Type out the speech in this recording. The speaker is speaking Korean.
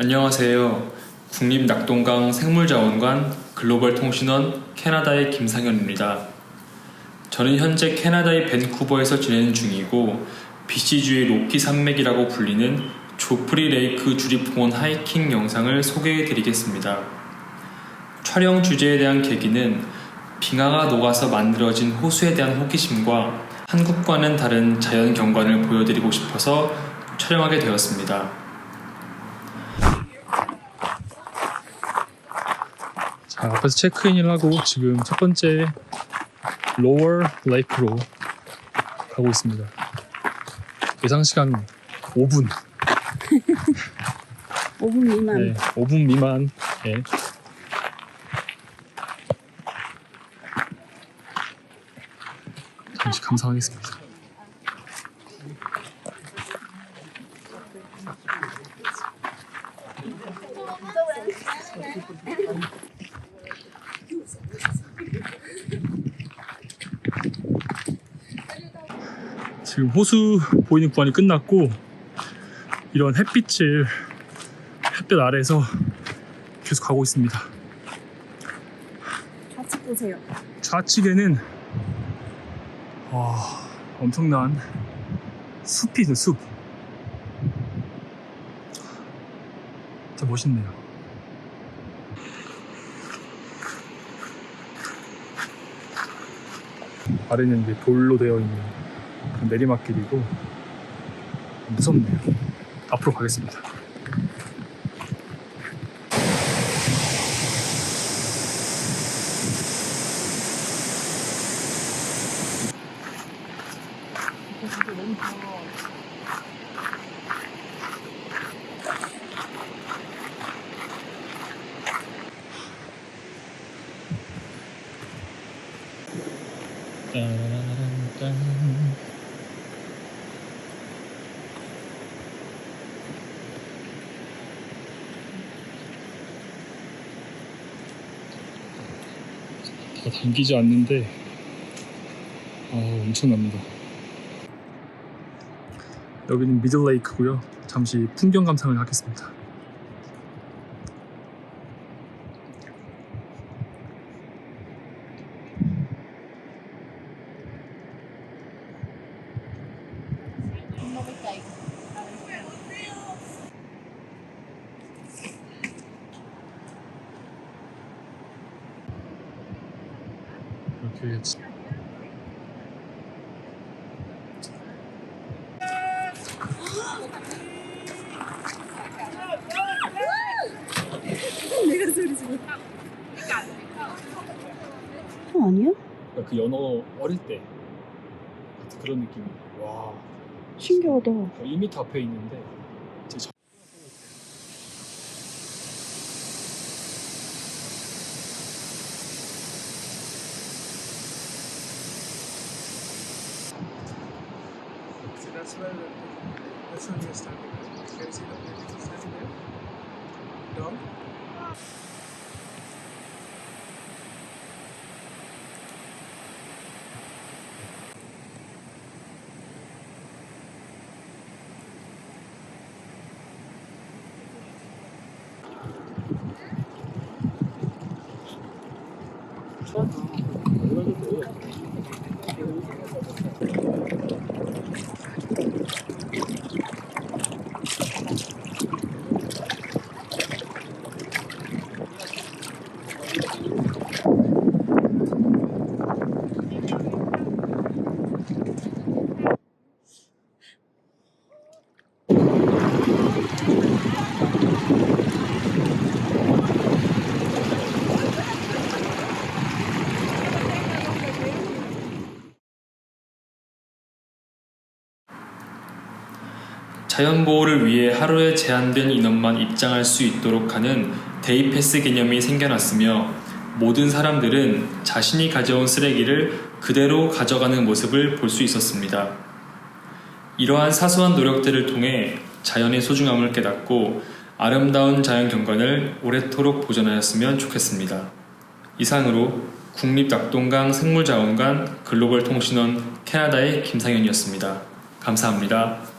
안녕하세요. 국립낙동강 생물자원관 글로벌 통신원 캐나다의 김상현입니다. 저는 현재 캐나다의 밴쿠버에서 지내는 중이고 BC주의 로키 산맥이라고 불리는 조프리 레이크 주립공원 하이킹 영상을 소개해 드리겠습니다. 촬영 주제에 대한 계기는 빙하가 녹아서 만들어진 호수에 대한 호기심과 한국과는 다른 자연 경관을 보여드리고 싶어서 촬영하게 되었습니다. 앞에서 체크인을 하고 지금 첫 번째 로어 레이크로 가고 있습니다. 예상 시간 5분. 5분 미만. 네, 5분 미만. 네. 잠시 감상하겠습니다. 지금 호수 보이는 구간이 끝났고 이런 햇빛을 햇볕 아래에서 계속 가고 있습니다. 좌측 보세요. 좌측에는 와 엄청난 숲이 있어요 숲 진짜 멋있네요 아래는 이제 돌로 되어 있는 내리막길이고 무섭네요 앞으로 가겠습니다 딴. 다 담기지 않는데 아 엄청납니다. 여기는 미들레이크고요. 잠시 풍경 감상을 하겠습니다 이렇게 내가 소리 지르. 어, 아니야? 그 연어 어릴 때 그런 느낌 와 신기하다. 1m 앞에 있는데 제 that's where that's where we. You can see the plate is standing there. Dog. Thank 자연 보호를 위해 하루에 제한된 인원만 입장할 수 있도록 하는 데이 패스 개념이 생겨났으며 모든 사람들은 자신이 가져온 쓰레기를 그대로 가져가는 모습을 볼 수 있었습니다. 이러한 사소한 노력들을 통해 자연의 소중함을 깨닫고 아름다운 자연 경관을 오래도록 보존하였으면 좋겠습니다. 이상으로 국립낙동강 생물자원관 글로벌 통신원 캐나다의 김상현이었습니다. 감사합니다.